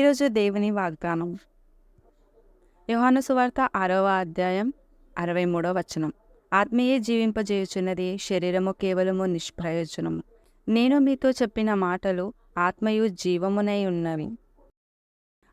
ఈరోజు దేవుని వాగ్దానం. యోహాను సువార్త ఆరవ అధ్యాయం అరవై మూడవ వచనం. ఆత్మీయ జీవింపజేయుచున్నది శరీరము కేవలము నిష్ప్రయోజనము. నేను మీతో చెప్పిన మాటలు ఆత్మయు జీవమునై ఉన్నవి.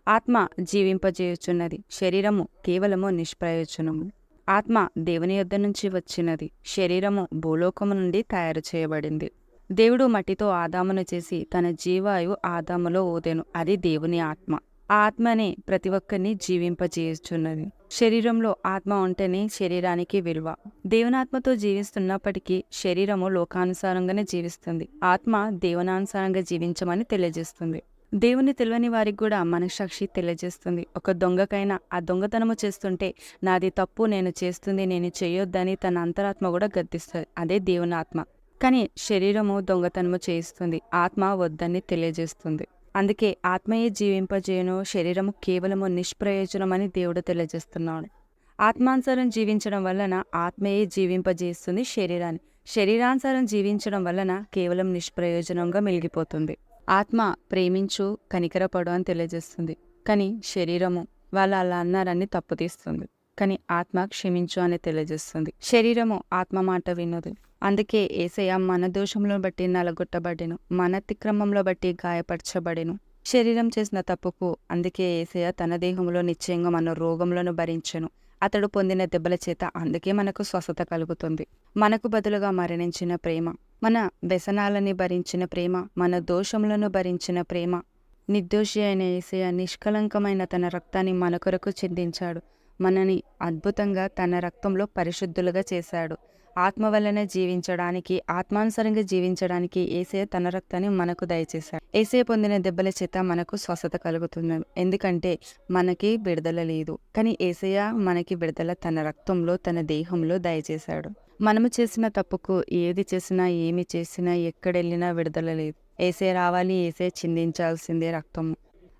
ఆత్మ జీవింపజేయుచున్నది శరీరము కేవలము నిష్ప్రయోజనము. ఆత్మ దేవుని యొద్ద నుంచి వచ్చినది శరీరము భూలోకము నుండి తయారు చేయబడింది. దేవుడు మట్టితో ఆదామును చేసి తన జీవాయు ఆదాములో ఓదెను అది దేవుని ఆత్మ. ఆత్మనే ప్రతి ఒక్కరిని జీవింపజేయుచున్నది. శరీరంలో ఆత్మ ఉంటేనే శరీరానికి విలువ. దేవునాత్మతో జీవిస్తున్నప్పటికీ శరీరము లోకానుసారంగానే జీవిస్తుంది. ఆత్మ దేవునానుసారంగా జీవించమని తెలియజేస్తుంది. దేవుని తెలియని వారికి కూడా మనసాక్షి తెలియజేస్తుంది. ఒక దొంగకైనా ఆ దొంగతనము చేస్తుంటే నాది తప్పు నేను చేస్తుంది నేను చేయొద్దని తన అంతరాత్మ కూడా గద్దిస్తుంది. అదే దేవుని ఆత్మ కానీ శరీరము దొంగతనము చేయిస్తుంది. ఆత్మ వద్దని తెలియజేస్తుంది. అందుకే ఆత్మయే జీవింపజేయను శరీరము కేవలము నిష్ప్రయోజనమని దేవుడు తెలియజేస్తున్నాడు. ఆత్మానుసారం జీవించడం వలన ఆత్మయే జీవింపజేస్తుంది శరీరాన్ని. శరీరానుసారం జీవించడం వలన కేవలం నిష్ప్రయోజనంగా మిగిలిపోతుంది ఆత్మ ప్రేమించు కనికరపడు అని తెలియజేస్తుంది. కానీ శరీరము వాళ్ళు అలా అన్నారని తప్పుతీస్తుంది. కానీ ఆత్మ క్షమించు అని తెలియజేస్తుంది. శరీరము ఆత్మ మాట వినదు. అందుకే ఏసయ్య మన దోషంలో బట్టి నలగొట్టబడెను మన అతిక్రమంలో బట్టి గాయపరచబడెను. శరీరం చేసిన తప్పుకు అందుకే ఏసయ్య తన దేహంలో నిశ్చయంగా మన రోగంలోను భరించెను. అతడు పొందిన దెబ్బల చేత అందుకే మనకు స్వస్థత కలుగుతుంది. మనకు బదులుగా మరణించిన ప్రేమ మన వ్యసనాలని భరించిన ప్రేమ మన దోషములను భరించిన ప్రేమ. నిర్దోషి అయిన ఏసయ నిష్కలంకమైన తన రక్తాన్ని మన కొరకు చిందించాడు. మనని అద్భుతంగా తన రక్తంలో పరిశుద్ధులుగా చేశాడు. ఆత్మ వల్లనే జీవించడానికి ఆత్మానుసరంగా జీవించడానికి ఏసే తన రక్తాన్ని మనకు దయచేశాడు. ఏసే పొందిన దెబ్బల చేత మనకు స్వస్థత కలుగుతుంది. ఎందుకంటే మనకి విడుదల లేదు. కానీ ఏసయ మనకి విడుదల తన రక్తంలో తన దేహంలో దయచేశాడు. మనము చేసిన తప్పుకు ఏది చేసినా ఏమి చేసినా ఎక్కడెళ్ళినా విడుదల లేదు. ఏసే రావాలి ఏసే చిందించాల్సిందే రక్తము.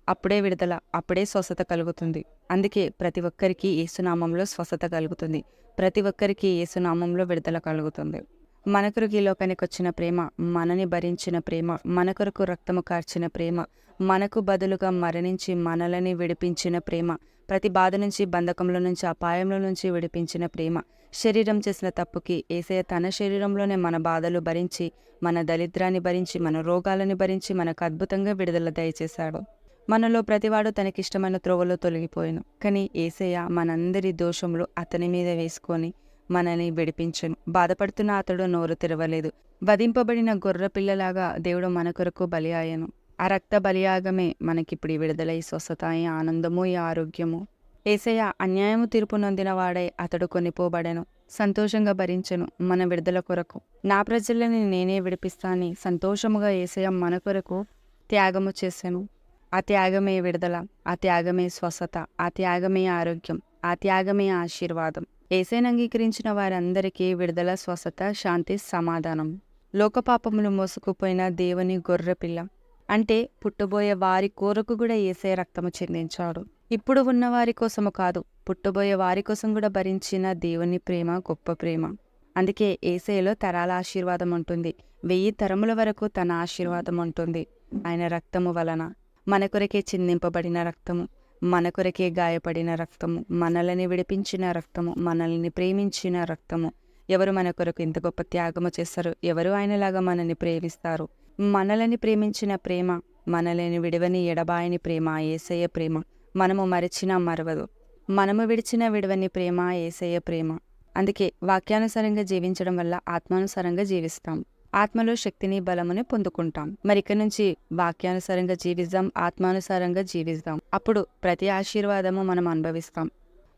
అప్పుడే విడుదల అప్పుడే స్వస్థత కలుగుతుంది. అందుకే ప్రతి ఒక్కరికి ఏసునామంలో స్వస్థత కలుగుతుంది. ప్రతి ఒక్కరికి ఏసునామంలో విడుదల కలుగుతుంది. మన కొరకు ఈ లోకానికి వచ్చిన ప్రేమ మనని భరించిన ప్రేమ మన కొరకు రక్తము కార్చిన ప్రేమ మనకు బదులుగా మరణించి మనలని విడిపించిన ప్రేమ ప్రతి బాధ నుంచి బంధకంలో నుంచి అపాయంలో నుంచి విడిపించిన ప్రేమ శరీరం చేసిన తప్పుకి ఏసయ తన శరీరంలోనే మన బాధలు భరించి మన దరిద్రాన్ని భరించి మన రోగాలని భరించి మనకు అద్భుతంగా విడుదల దయచేశాడు. మనలో ప్రతివాడు తనకిష్టమైన త్రోవలో తొలగిపోయాను. కానీ ఏసయ్య మనందరి దోషములు అతని మీద వేసుకొని మనల్ని విడిపించను. బాధపడుతున్న అతడు నోరు తెరవలేదు. వధింపబడిన గొర్రె పిల్లలాగా దేవుడు మన కొరకు బలి ఆయను ఆ రక్త బలియాగమే మనకిప్పుడు విడుదలై విడుదల ఈ స్వస్థత ఈ ఆనందము ఈ ఆరోగ్యము. ఏసయ్య అన్యాయము తీర్పు నొందిన వాడై అతడు కొనిపోబడెను. సంతోషంగా భరించెను మన విడుదల కొరకు. నా ప్రజలని నేనే విడిపిస్తానని సంతోషముగా ఏసయ్య మన కొరకు త్యాగము చేశాను ఆ త్యాగమే విడుదల ఆ త్యాగమే స్వస్థత ఆ త్యాగమే ఆరోగ్యం ఆ త్యాగమే ఆశీర్వాదం. ఏసైని అంగీకరించిన వారందరికీ విడుదల స్వస్థత శాంతి సమాధానం. లోకపాపములు మోసుకుపోయిన దేవుని గొర్రెపిల్ల అంటే పుట్టబోయే వారి కోరకు కూడా ఏసే రక్తము చెందించాడు. ఇప్పుడు ఉన్న వారి కోసము కాదు పుట్టబోయే వారి కోసం కూడా భరించిన దేవుని ప్రేమ గొప్ప ప్రేమ. అందుకే ఏసేలో తరాల ఆశీర్వాదం ఉంటుంది. వెయ్యి తరముల వరకు తన ఆశీర్వాదం ఉంటుంది. ఆయన రక్తము వలన. మన కొరకే చిందింపబడిన రక్తము మన కొరకే గాయపడిన రక్తము మనల్ని విడిపించిన రక్తము మనల్ని ప్రేమించిన రక్తము. ఎవరు మన కొరకు ఇంత గొప్ప త్యాగము చేస్తారు ఎవరు ఆయనలాగా మనల్ని ప్రేమిస్తారు? మనల్ని ప్రేమించిన ప్రేమ మనల్ని విడవని ఎడబాయని ప్రేమ ఏసయ్య ప్రేమ. మనము మరిచినా మరవదు. మనము విడిచిన విడవని ప్రేమ ఏసయ్య ప్రేమ. అందుకే వాక్యానుసారంగా జీవించడం వల్ల ఆత్మానుసారంగా జీవిస్తాం. ఆత్మలో శక్తిని బలముని పొందుకుంటాం. మరి నుంచి వాక్యానుసారంగా జీవిద్దాం ఆత్మానుసారంగా జీవిద్దాం. అప్పుడు ప్రతి ఆశీర్వాదము మనం అనుభవిస్తాం.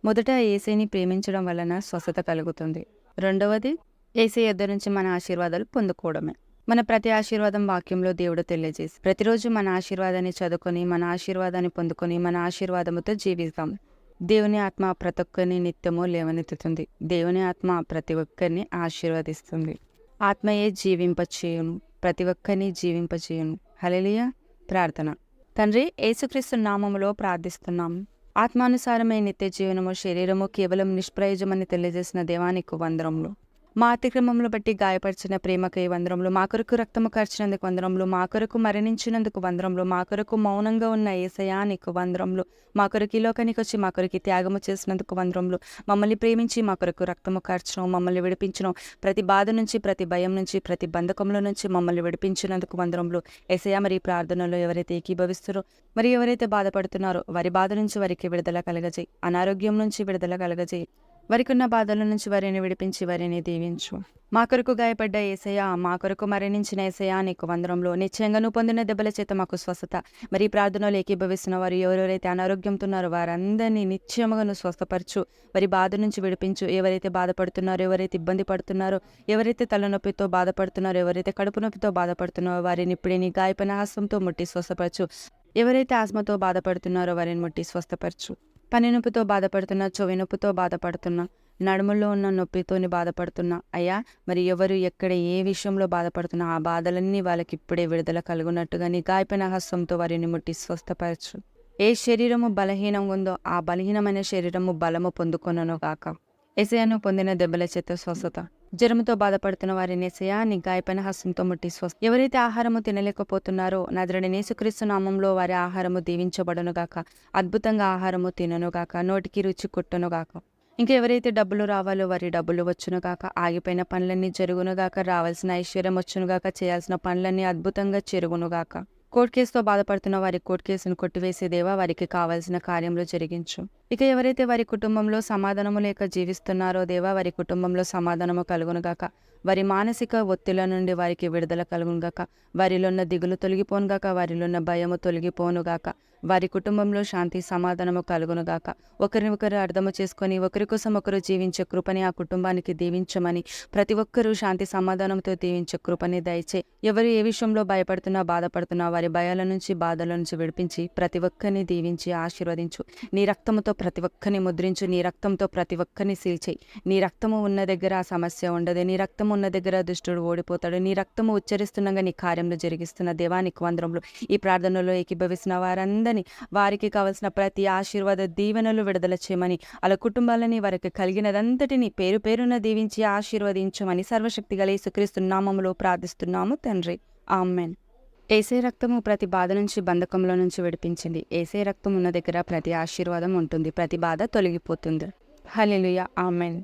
మొదట ఏసైని ప్రేమించడం వలన స్వస్థత కలుగుతుంది. రెండవది ఏసై యొద్ద నుంచి మన ఆశీర్వాదాలు పొందుకోవడమే. మన ప్రతి ఆశీర్వాదం వాక్యంలో దేవుడు తెలియజేసి ప్రతిరోజు మన ఆశీర్వాదాన్ని చదువుకొని మన ఆశీర్వాదాన్ని పొందుకొని మన ఆశీర్వాదముతో జీవిస్తాం దేవుని ఆత్మ ప్రతి ఒక్కరిని నిత్యము లేవనెత్తుతుంది. దేవుని ఆత్మ ప్రతి ఒక్కరిని ఆశీర్వదిస్తుంది. ఆత్మయే జీవింపచేయును ప్రతి ఒక్కరిని జీవింపచేయును. హలలియ ప్రార్థన. తండ్రి యేసుక్రీస్తు నామములో ప్రార్థిస్తున్నాం. ఆత్మానుసారమైన నిత్య జీవనము శరీరము కేవలం నిష్ప్రయోజమని తెలియజేసిన దేవానికి వందరములు మా అతిక్రమములు బట్టి గాయపరిచిన ప్రేమకై వందరంలో మా కొరకు రక్తము ఖర్చినందుకు వందరంలో మా కొరకు మరణించినందుకు వందరంలో మా కొరకు మౌనంగా ఉన్న ఏసయా నీకు వందరంలో మా కొరకు లోకానికి వచ్చి మా కొరకు త్యాగము చేసినందుకు వందరంలో మమ్మల్ని ప్రేమించి మా కొరకు రక్తము ఖర్చడం మమ్మల్ని విడిపించడం ప్రతి బాధ నుంచి ప్రతి భయం నుంచి ప్రతి బంధకంలో నుంచి మమ్మల్ని విడిపించినందుకు వందరంలో. ఏసయా మరి ప్రార్థనలో ఎవరైతే ఏకీభవిస్తారో మరి ఎవరైతే బాధపడుతున్నారో వారి బాధ నుంచి వారికి విడుదల కలగజేయి. అనారోగ్యం నుంచి విడుదల కలగజేయి. వరికున్న బాధల నుంచి వారిని విడిపించి వారిని దీవించు. మా కొరకు గాయపడ్డ ఏసయ్య మా కొరకు మరణించిన ఏసయ్య నీకు వందరంలో నిశ్చయంగా నువ్వు పొందిన దెబ్బల చేత మాకు స్వస్థత. మరి ప్రార్థనలు ఏకీభవిస్తున్న వారు ఎవరెవరైతే అనారోగ్యంతో ఉన్నారో వారందరినీ నిశ్చయముగా నువ్వు స్వస్థపరచు. వారి బాధ నుంచి విడిపించు. ఎవరైతే బాధపడుతున్నారో ఎవరైతే ఇబ్బంది పడుతున్నారో ఎవరైతే తలనొప్పితో బాధపడుతున్నారో ఎవరైతే కడుపు నొప్పితో బాధపడుతున్నారో వారిని ఇప్పుడే నీ గాయపైన హస్తంతో ముట్టి స్వస్థపరచు. ఎవరైతే ఆస్మతో బాధపడుతున్నారో వారిని ముట్టి స్వస్థపరచు. పని నొప్పితో బాధపడుతున్నా చెవి నొప్పితో బాధపడుతున్నా నడుముల్లో ఉన్న నొప్పితోని బాధపడుతున్నా అయ్యా మరి ఎవరు ఎక్కడ ఏ విషయంలో బాధపడుతున్నా ఆ బాధలన్నీ వాళ్ళకి ఇప్పుడే విడుదల కలుగునట్టుగా నీ గాయపన హస్తంతో వారిని ముట్టి స్వస్థపరచు. ఏ శరీరము బలహీనంగా ఉందో ఆ బలహీనమైన శరీరము బలము పొందుకొనను గాక ఎసయను పొందిన దెబ్బల చేత స్వస్థత. జ్వరంతో బాధపడుతున్న వారిని ఎసయా నీ గాయపైన హస్తంతో ముట్టి స్వస్థ ఎవరైతే ఆహారము తినలేకపోతున్నారో నదురని నేసుక్రీస్తు నామంలో వారి ఆహారము దీవించబడనుగాక అద్భుతంగా ఆహారము తిననుగాక నోటికి రుచి కొట్టునుగాక ఇంకా ఎవరైతే డబ్బులు రావాలో వారి డబ్బులు వచ్చునుగాక ఆగిపోయిన పనులన్నీ జరుగునుగాక రావాల్సిన ఐశ్వర్యం వచ్చునుగాక చేయాల్సిన పనులన్నీ అద్భుతంగా చెరుగునుగాక కోర్టు కేసుతో బాధపడుతున్న వారి కోర్టు కేసును కొట్టివేసే దేవా వారికి కావాల్సిన కార్యంలో జరిగించు. ఇక ఎవరైతే వారి కుటుంబంలో సమాధానము లేక జీవిస్తున్నారో దేవా వారి కుటుంబంలో సమాధానము కలుగునుగాక. వారి మానసిక ఒత్తిళ్ళ నుండి వారికి విడుదల కలుగునుగాక. వారిలో ఉన్న దిగులు తొలగిపోనుగాక వారిలో ఉన్న భయము తొలగిపోనుగాక. వారి కుటుంబంలో శాంతి సమాధానము కలుగునుగాక. ఒకరిని ఒకరు అర్థము చేసుకొని ఒకరి కోసం ఒకరు జీవించే కృపని ఆ కుటుంబానికి దీవించమని ప్రతి ఒక్కరూ శాంతి సమాధానంతో దీవించే కృపని దయచే. ఎవరు ఏ విషయంలో భయపడుతున్నా బాధపడుతున్నా వారి భయాల నుంచి బాధల నుంచి విడిపించి ప్రతి ఒక్కరిని దీవించి ఆశీర్వదించు. నీ రక్తముతో ప్రతి ఒక్కరిని ముద్రించు నీ రక్తంతో ప్రతి ఒక్కరిని సీల్చేయి. నీ రక్తము ఉన్న దగ్గర ఆ సమస్య ఉండదు. నీ రక్తం ఉన్న దగ్గర దుష్టుడు ఓడిపోతాడు. నీ రక్తము ఉచ్చరిస్తుండగా నీ కార్యంలో జరిగిస్తున్న దేవానికి వందరంలో ఈ ప్రార్థనలో ఏకీభవిస్తున్న వారందరినీ వారికి కావలసిన ప్రతి ఆశీర్వాద దీవెనలు విడుదల చేయమని అలా కుటుంబాలని వారికి కలిగినదంతటిని పేరు పేరున దీవించి ఆశీర్వదించమని సర్వశక్తిగల యేసుక్రీస్తు నామములో ప్రార్థిస్తున్నాము తండ్రి. ఆమెన్. ఏసే రక్తము ప్రతి బాధ నుంచి బంధకంలో నుంచి విడిపించింది. ఏసే రక్తం ఉన్న దగ్గర ప్రతి ఆశీర్వాదం ఉంటుంది. ప్రతి బాధ తొలగిపోతుంది. Hallelujah amen.